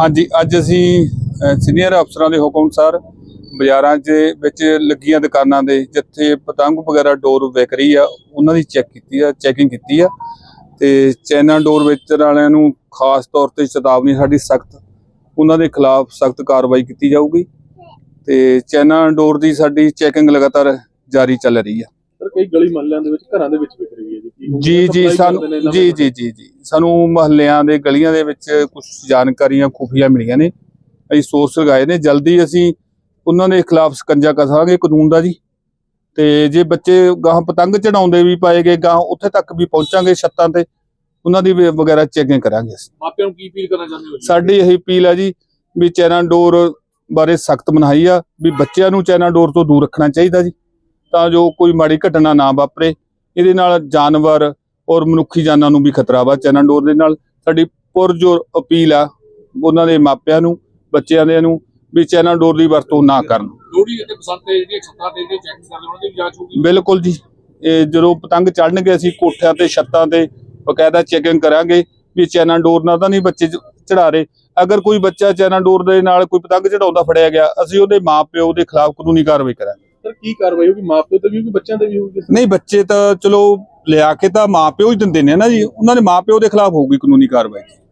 ਹਾਂਜੀ ਅੱਜ ਅਸੀਂ ਸੀਨੀਅਰ ਅਫਸਰਾਂ ਦੇ ਹੁਕਮ ਅਨੁਸਾਰ ਬਾਜ਼ਾਰਾਂ 'ਚ ਵਿੱਚ ਲੱਗੀਆਂ ਦੁਕਾਨਾਂ ਦੇ ਜਿੱਥੇ ਪਤੰਗ ਵਗੈਰਾ ਡੋਰ ਵਿਕ ਰਹੀ ਆ ਉਹਨਾਂ ਦੀ ਚੈੱਕ ਕੀਤੀ ਆ ਚੈਕਿੰਗ ਕੀਤੀ ਆ ਤੇ ਚਾਈਨਾ ਡੋਰ ਵੇਚਣ ਵਾਲਿਆਂ ਨੂੰ ਖਾਸ ਤੌਰ ਤੇ ਚੇਤਾਵਨੀ ਸਾਡੀ ਸਖਤ ਉਹਨਾਂ ਦੇ ਖਿਲਾਫ ਸਖਤ ਕਾਰਵਾਈ ਕੀਤੀ ਜਾਊਗੀ ਤੇ ਚਾਈਨਾ ਡੋਰ ਦੀ ਸਾਡੀ ਚੈਕਿੰਗ ਲਗਾਤਾਰ ਜਾਰੀ ਚੱਲ ਰਹੀ ਆ। ਸਰ ਕਈ ਗਲੀ ਮਹੱਲਿਆਂ ਦੇ ਵਿੱਚ ਘਰਾਂ ਦੇ ਵਿੱਚ ਵਿਕ ਰਹੀ ਹੈ ਜੀ। ਜੀ ਜੀ ਸਾਨੂੰ ਜੀ? ਜੀ ਜੀ ਜੀ। ਸਾਨੂੰ ਮਹੱਲਿਆਂ ਦੇ ਗਲੀਆਂ ਦੇ ਵਿੱਚ ਕੁਝ ਜਾਣਕਾਰੀਆਂ ਖੁਫੀਆ ਮਿਲੀਆਂ ਨੇ। ਅਸੀਂ ਸੋਰਸ ਲਗਾਏ ਨੇ। ਜਲਦੀ ਅਸੀਂ ਉਹਨਾਂ ਦੇ ਖਿਲਾਫ ਸਕੰਜਾ ਕਸਾਂਗੇ ਕਾਨੂੰਨ ਦਾ ਜੀ। ਤੇ ਜੇ ਬੱਚੇ ਗਾਹ ਪਤੰਗ ਚੜਾਉਂਦੇ ਵੀ ਪਾਏਗੇ ਗਾਹ ਉੱਥੇ ਤੱਕ ਵੀ ਪਹੁੰਚਾਂਗੇ ਛੱਤਾਂ ਤੇ ਉਹਨਾਂ ਦੀ ਵਗੈਰਾ ਚੈਕਿੰਗ ਕਰਾਂਗੇ ਅਸੀਂ। ਮਾਪਿਆਂ ਨੂੰ ਕੀ ਅਪੀਲ ਕਰਨਾ ਚਾਹੁੰਦੇ ਹੋ? ਸਾਡੀ ਇਹ ਅਪੀਲ ਹੈ ਜੀ ਵੀ ਚਾਈਨਾ ਡੋਰ ਬਾਰੇ ਸਖਤ ਮਨਾਹੀ ਆ ਵੀ ਬੱਚਿਆਂ ਨੂੰ ਚਾਈਨਾ ਡੋਰ ਤੋਂ ਦੂਰ ਰੱਖਣਾ ਚਾਹੀਦਾ ਜੀ। ਤਾਂ ਜੋ ਕੋਈ ਮਾੜੀ ਘਟਨਾ ਨਾ ਵਾਪਰੇ। ਇਹਦੇ ਨਾਲ ਜਾਨਵਰ ਔਰ ਮਨੁੱਖੀ ਜਾਨਾਂ ਨੂੰ ਵੀ ਖਤਰਾ ਵਾ ਚਾਈਨਾ ਡੋਰ ਦੇ ਨਾਲ। ਸਾਡੀ ਪੁਰਜੋਰ ਅਪੀਲ ਆ ਉਹਨਾਂ ਦੇ ਮਾਪਿਆਂ ਨੂੰ ਬੱਚਿਆਂ ਦੇ ਨੂੰ ਵੀ ਚਾਈਨਾ ਡੋਰ ਦੀ ਵਰਤੋਂ ਨਾ ਕਰਨ। ਲੋਹੜੀ ਅਤੇ ਬਸੰਤ ਤੇ ਜਿਹੜੀਆਂ ਛੱਤਾਂ ਤੇ ਜਿਹੜੀਆਂ ਚੈਕਿੰਗ ਕਰਦੇ ਉਹਨਾਂ ਦੀ ਵੀ ਜਾਂਚ ਹੋਊਗੀ ਬਿਲਕੁਲ ਜੀ। ਇਹ ਜਦੋਂ ਪਤੰਗ ਚੜਨਗੇ ਅਸੀਂ ਕੋਠਿਆਂ ਤੇ ਛੱਤਾਂ ਤੇ ਬਕਾਇਦਾ ਚੈਕਿੰਗ ਕਰਾਂਗੇ ਵੀ ਚਾਈਨਾ ਡੋਰ ਨਾਲ ਤਾਂ ਨਹੀਂ ਬੱਚੇ ਚੜਾ ਰਹੇ। ਅਗਰ ਕੋਈ ਬੱਚਾ ਚਾਈਨਾ ਡੋਰ ਦੇ ਨਾਲ ਕੋਈ ਪਤੰਗ ਚੜਾਉਂਦਾ ਫੜਿਆ ਗਿਆ ਅਸੀਂ ਉਹਦੇ ਮਾਪਿਓ ਦੇ ਖਿਲਾਫ ਕਾਨੂੰਨੀ ਕਾਰਵਾਈ ਕਰਾਂਗੇ। ਸਰ ਕੀ ਕਾਰਵਾਈ ਹੋਊਗੀ? ਮਾਪਿਓ ਤੇ ਵੀ ਹੋਊਗੀ ਬੱਚਿਆਂ ਤੇ ਵੀ ਹੋਊਗੀ? ਨਹੀਂ ਬੱਚੇ ਤਾਂ ਚਲੋ ਲਿਆ ਕੇ ਤਾਂ ਮਾਪਿਓ ਹੀ ਦਿੰਦੇ ਨੇ ਨਾ ਜੀ। ਉਹਨਾਂ ਦੇ ਮਾਪਿਓ ਦੇ ਖਿਲਾਫ ਹੋਊਗੀ ਕਾਨੂੰਨੀ ਕਾਰਵਾਈ।